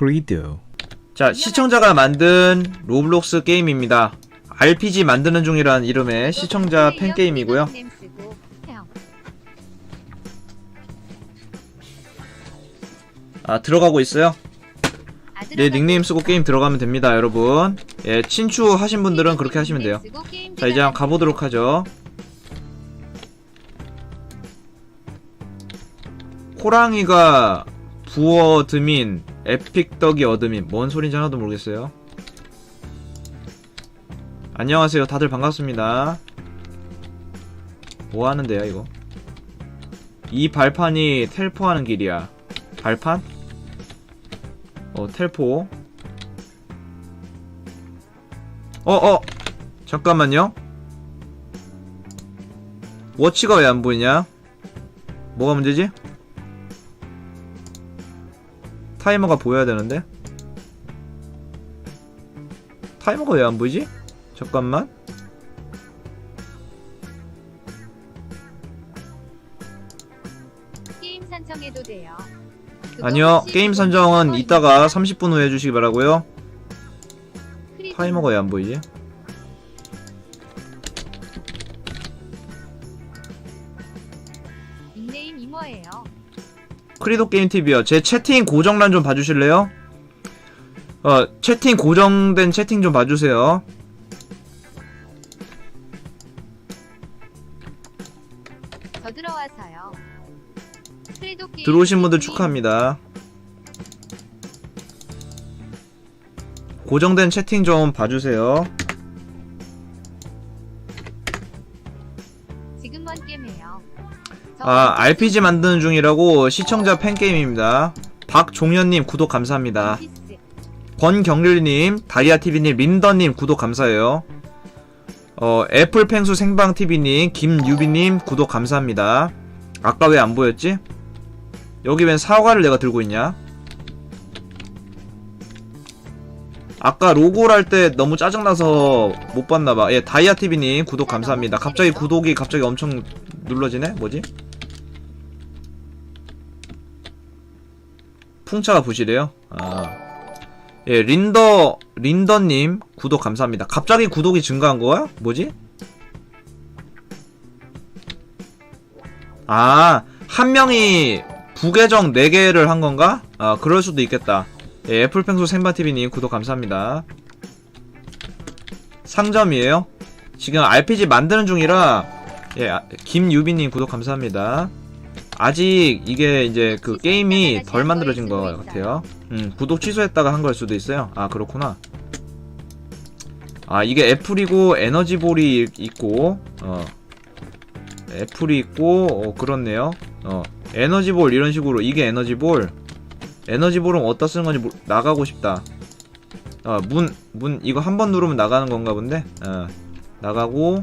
크리드 자, 시청자가 만든 로블록스 게임입니다. RPG 만드는 중이란 이름의 시청자 팬 게임이고요. 아, 들어가고 있어요. 네, 닉네임 쓰고 게임 들어가면 됩니다, 여러분. 예, 친추 하신 분들은 그렇게 하시면 돼요. 자, 이제 한번 가보도록 하죠. 호랑이가 부어 드민 에픽 덕이 얻음인 뭔 소린지 하나도 모르겠어요. 안녕하세요. 다들 반갑습니다. 뭐 하는데요, 이거? 이 발판이 텔포하는 길이야. 발판? 어, 텔포. 어, 어! 잠깐만요. 워치가 왜 안 보이냐? 뭐가 문제지? 타이머가 보여야 되는데? 타이머가 왜 안 보이지? 잠깐만. 게임 산정해도 돼요. 아니요. 게임 선정은 이따가 30분 후에 해주시기 바라고요 타이머가 왜 안 보이지? 크리도 게임 TV요. 제 채팅 고정란 좀 봐주실래요? 어, 채팅 고정된 채팅 좀 봐주세요. 저 들어와서요. 크리도 게임 들어오신 분들 축하합니다. 고정된 채팅 좀 봐주세요. 지금 뭔 게임해요? 저 아, RPG 만드는 중이라고 시청자 팬게임입니다. 박종현님 구독 감사합니다. 권경률님, 다리아TV님, 린더님 구독 감사해요. 어, 애플팽수 생방TV님, 김유비님 구독 감사합니다. 아까 왜 안 보였지? 여기 웬 사과를 내가 들고 있냐? 아까 로고를 할 때 너무 짜증나서 못 봤나봐. 예, 다이아TV님 구독 감사합니다. 갑자기 구독이 갑자기 엄청 눌러지네? 뭐지? 풍차가 부시래요? 아. 예, 린더, 린더님, 구독 감사합니다. 갑자기 구독이 증가한 거야? 뭐지? 아, 한 명이 부계정 4개를 한 건가? 아, 그럴 수도 있겠다. 예, 애플팽소 생바TV님, 구독 감사합니다. 상점이에요? 지금 RPG 만드는 중이라, 예, 아, 김유비님, 구독 감사합니다. 아직 이게 이제 그 게임이 덜 만들어진 것 같아요. 음, 구독 취소했다가 한 걸 수도 있어요. 아, 그렇구나. 아, 이게 애플이고 에너지볼이 있고, 어. 애플이 있고, 어, 그렇네요. 어. 에너지볼 이런 식으로 이게 에너지볼. 에너지볼은 어디다 쓰는 건지 모르- 나가고 싶다. 어, 문, 문, 이거 한 번 누르면 나가는 건가 본데? 어. 나가고.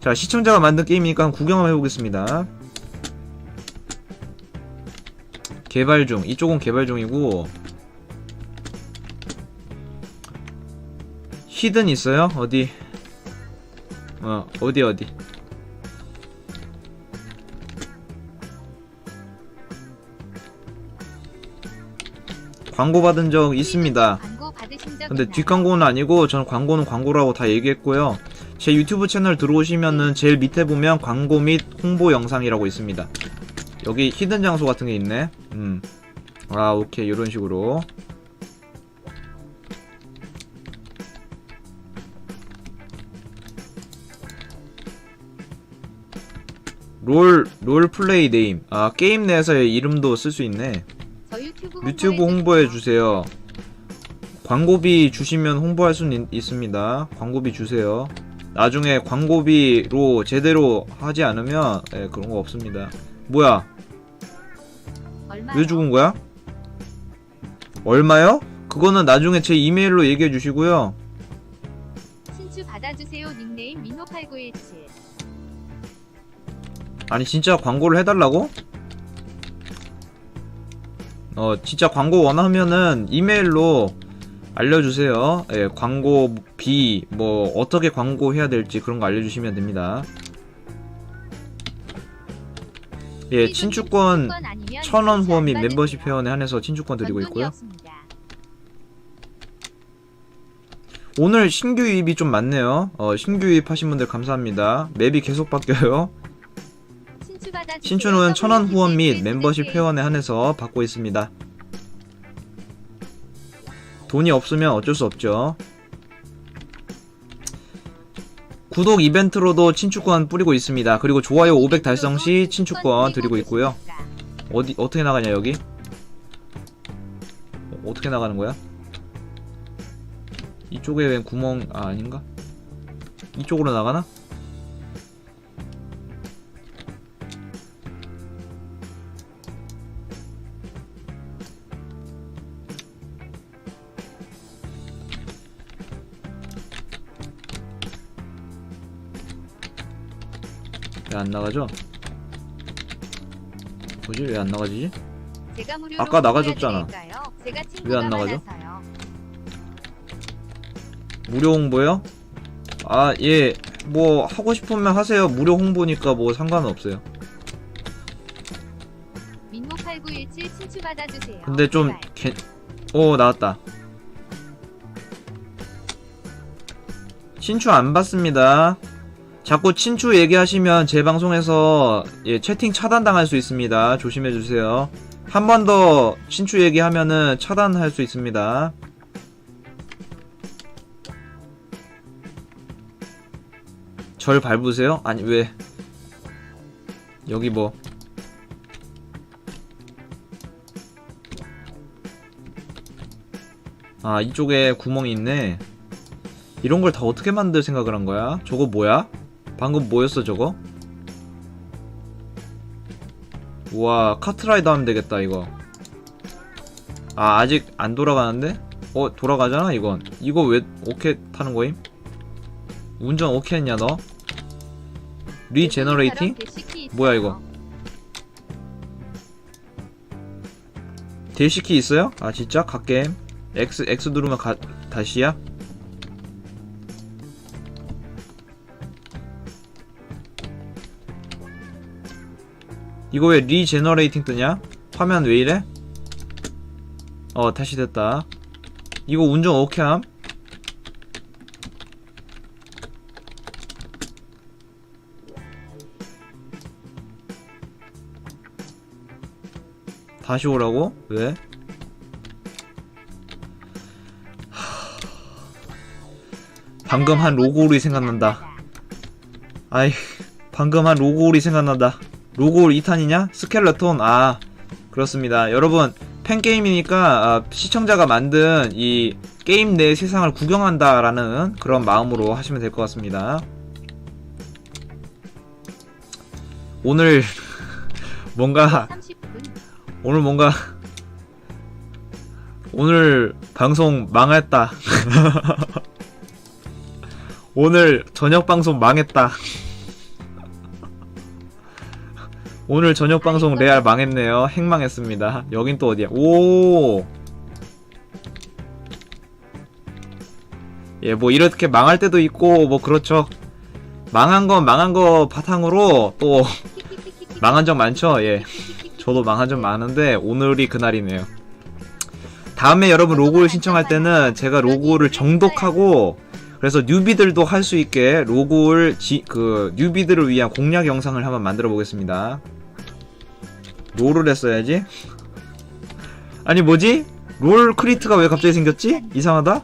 자, 시청자가 만든 게임이니까 구경 한번 해보겠습니다. 개발 중. 이쪽은 개발 중이고 히든 있어요? 어디? 어, 어디 어디? 광고 받은 적 있습니다. 근데? 뒷광고는 아니고 저는 광고는 광고라고 다 얘기했고요. 제 유튜브 채널 들어오시면은 제일 밑에 보면 광고 및 홍보 영상이라고 있습니다. 여기 히든 장소 같은 게 있네. 음. 아, 오케이. 이런 식으로. 롤, 롤 플레이 네임. 아, 게임 내에서의 이름도 쓸 수 있네. 저 유튜브, 유튜브 홍보해 주세요. 광고비 주시면 홍보할 수는 있, 습니다 광고비 주세요. 나중에 광고비로 제대로 하지 않으면 예, 그런 거 없습니다. 뭐야? 왜 죽은 거야? 얼마요? 그거는 나중에 제 이메일로 얘기해 주시고요. 신추 받아주세요. 닉네임 민호8917. 아니 진짜 광고를 해달라고? 어 진짜 광고 원하면은 이메일로 알려주세요. 예, 광고 비 뭐 어떻게 광고해야 될지 그런 거 알려주시면 됩니다. 예, 친추권 1000원 후원 및. 멤버십 회원에 한해서 친추권 드리고 있고요. 오늘 신규 유입이 좀 많네요. 어, 신규 유입하신 분들 감사합니다. 맵이 계속 바뀌어요. 신춘은 1000원 후원 및 멤버십 회원에 한해서 받고 있습니다. 돈이 없으면 어쩔 수 없죠. 구독 이벤트로도 친추권 뿌리고 있습니다. 그리고 좋아요 500 달성 시 친추권 드리고 있고요. 어디 어떻게 나가냐 여기? 어, 어떻게 나가는 거야? 이쪽에 웬 구멍 아 아닌가? 이쪽으로 나가나? 왜안 나가죠? 뭐지? 왜 안 나가지지? 제가 무료로 아까 나가줬잖아. 왜안 친구가 나가죠? 무료 홍보요? 아, 예. 뭐 하고 싶으면 하세요. 무료 홍보니까 뭐 상관은 없어요. 민모 8917 친추 받아주세요. 근데 좀. 개... 오, 나왔다. 친추 안 받습니다. 자꾸 친추 얘기하시면 제 방송에서 예, 채팅 차단당할 수 있습니다. 조심해 주세요. 한 번 더 친추 얘기하면은 차단할 수 있습니다. 절 밟으세요? 아니 왜? 여기 뭐 아 이쪽에 구멍이 있네 이런 걸 다 어떻게 만들 생각을 한 거야? 저거 뭐야? 방금 뭐였어 저거? 우와 카트라이더 하면 되겠다 이거 아 아직 안 돌아가는데? 어 돌아가잖아 이건 이거 왜 오케이 타는 거임? 운전 오케이 했냐 너? 리제너레이팅? 뭐야. 이거? 대시키 있어요? 아 진짜? 갓게임? X, X 누르면 가, 다시야? 이거 왜 리제너레이팅 뜨냐? 화면 왜 이래? 어 다시 됐다 이거 운전 오케이함? 다시 오라고? 왜? 방금 한 로고울이 생각난다. 아이, 방금 한 로고울이 생각난다. 로고울 2탄이냐? 스켈레톤, 아, 그렇습니다. 여러분, 팬게임이니까, 아, 시청자가 만든 이 게임 내 세상을 구경한다라는 그런 마음으로 하시면 될 것 같습니다. 오늘, 뭔가, 30분 오늘 뭔가 오늘 방송 망했다. 오늘 저녁 방송 망했다. 오늘 저녁 방송 레알 망했네요. 핵망했습니다. 여긴 또 어디야? 오. 예, 뭐 이렇게 망할 때도 있고 뭐 그렇죠. 망한 건 망한 거 바탕으로 또. 망한 적 많죠. 예. 저도 망한 적 많은데 오늘이 그날이네요. 다음에 여러분 로고를 신청할 때는 제가 로고를 정독하고 그래서 뉴비들도 할 수 있게 로고를 지, 그 뉴비들을 위한 공략 영상을 한번 만들어 보겠습니다. 롤을 했어야지. 아니 뭐지? 롤 크리트가 왜 갑자기 생겼지? 이상하다.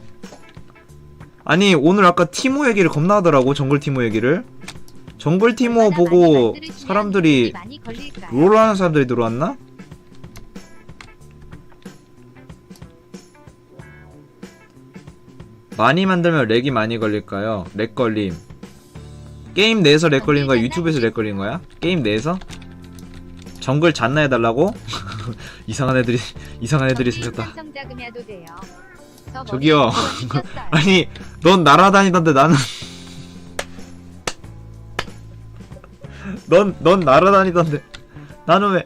아니 오늘 아까 티모 얘기를 겁나 하더라고 정글 티모 얘기를. 정글 티모 보고 사람들이? 롤 하는 사람들이 들어왔나? 많이 만들면 렉이 많이 걸릴까요? 렉 걸림. 게임 내에서 렉 걸리는 거야? 유튜브에서 렉 걸리는 거야? 게임 내에서? 정글 잔나 해달라고? 이상한 애들이, 이상한 애들이 생겼다. 저 저기요. 아니, 넌 날아다니던데 나는. 넌, 넌 날아다니던데. 나는 왜.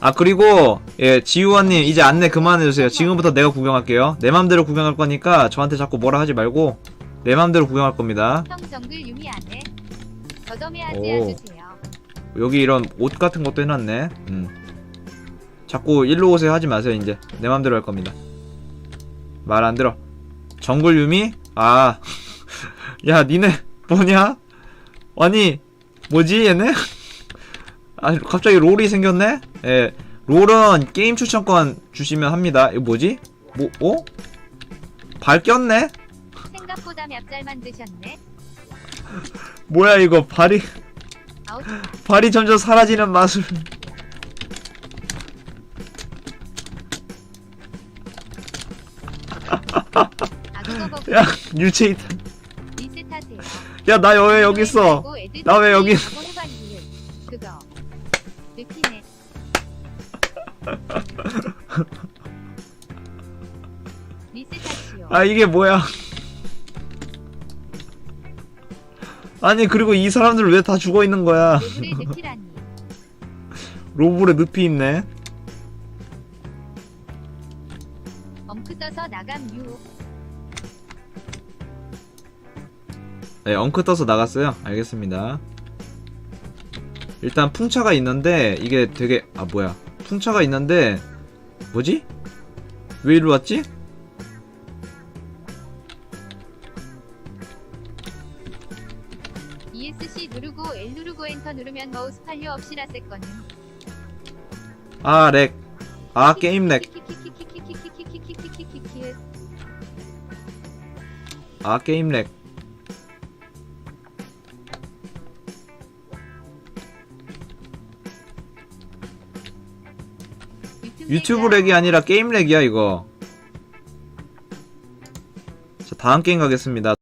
아, 그리고, 예, 지우아님, 이제 안내 그만해주세요. 지금부터 내가 구경할게요. 내 맘대로 구경할 거니까 저한테 자꾸 뭐라 하지 말고, 내 맘대로 구경할 겁니다. 오. 여기 이런 옷 같은 것도 해놨네. 음. 자꾸 일로 오세요 하지 마세요 이제 내 맘대로 할 겁니다. 말 안 들어. 정글 유미? 아, 야 니네 뭐냐? 아니 뭐지 얘네? 아 갑자기 롤이 생겼네? 예, 롤은 게임 추천권 주시면 합니다. 이거 뭐지? 뭐 어? 발 꼈네? 생각보다 맵잘 만드셨네. 뭐야 이거 발이. 발이 점점 사라지는 마술. 야 유체이트. 리셋하세요. 야나 왜 여기 있어? 나 왜 여기- 그거. 느끼네. 리셋하시오. 아 이게 뭐야? 아니 그리고 이 사람들 왜 다 죽어 있는 거야? 로블에 늪이 있네. 엉크 떠서 나감 유. 네, 엉크 떠서 나갔어요. 알겠습니다. 일단 풍차가 있는데 이게 되게 아 뭐야? 풍차가 있는데 뭐지? 왜 이리로 왔지? 누르면 마우스 팔려 없이 라셋 거는. 아 렉. 아 게임 렉. 아 게임 렉. 유튜브 렉이 아니라 게임 렉이야 이거. 자 다음 게임 가겠습니다.